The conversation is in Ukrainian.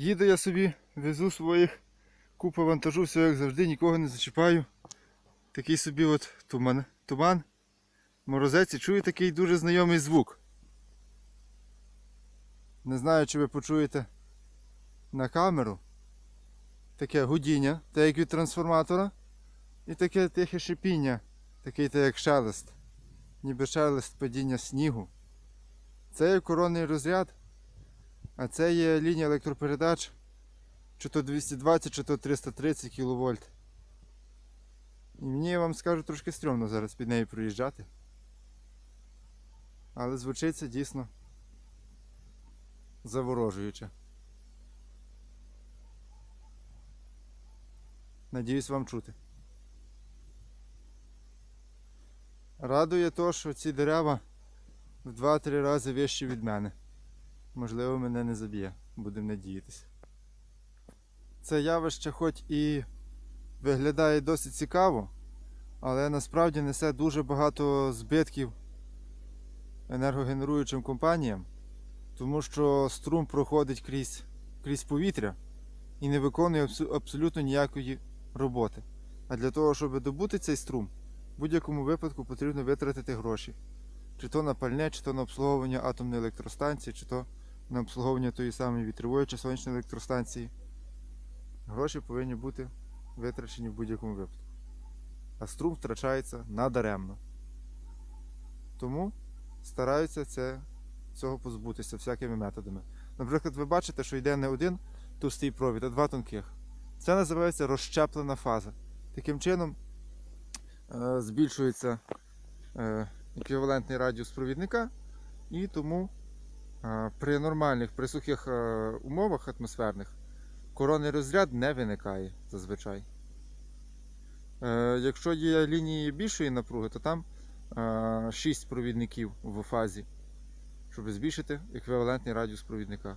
Їду я собі, везу своїх купу вантажу, все як завжди, нікого не зачіпаю. Такий собі от туман. туман. Морозець і чую такий дуже знайомий звук. Не знаю, чи ви почуєте на камеру. Таке гудіння, так як від трансформатора. І таке тихе шипіння, такий так як шелест. Ніби шелест падіння снігу. Це є коронний розряд, а це є лінія електропередач, чи то 220, чи то 330 кВт. І мені я вам скажу трошки стрьомно зараз під нею проїжджати. Але звучить це дійсно заворожуюче. Надіюсь вам чути. Радує то, що ці дерева в 2-3 рази вищі від мене. Можливо, мене не заб'є, будемо надіятися. Це явище хоч і виглядає досить цікаво, але насправді несе дуже багато збитків енергогенеруючим компаніям, тому що струм проходить крізь, крізь повітря і не виконує абсолютно ніякої роботи. А для того, щоб добути цей струм, в будь-якому випадку потрібно витратити гроші. Чи то на пальне, чи то на обслуговування атомної електростанції, чи то на обслуговування тої самої вітрової чи сонячної електростанції. Гроші повинні бути витрачені в будь-якому випадку. А струм втрачається надаремно. Тому стараються це, цього позбутися всякими методами. Наприклад, ви бачите, що йде не один товстий провід, а два тонких. Це називається розщеплена фаза. Таким чином е, збільшується е, еквівалентний радіус провідника, і тому при нормальних, при сухих е, умовах атмосферних коронний розряд не виникає зазвичай. Е, Якщо є лінії більшої напруги, то там 6 провідників в фазі, щоб збільшити еквівалентний радіус провідника.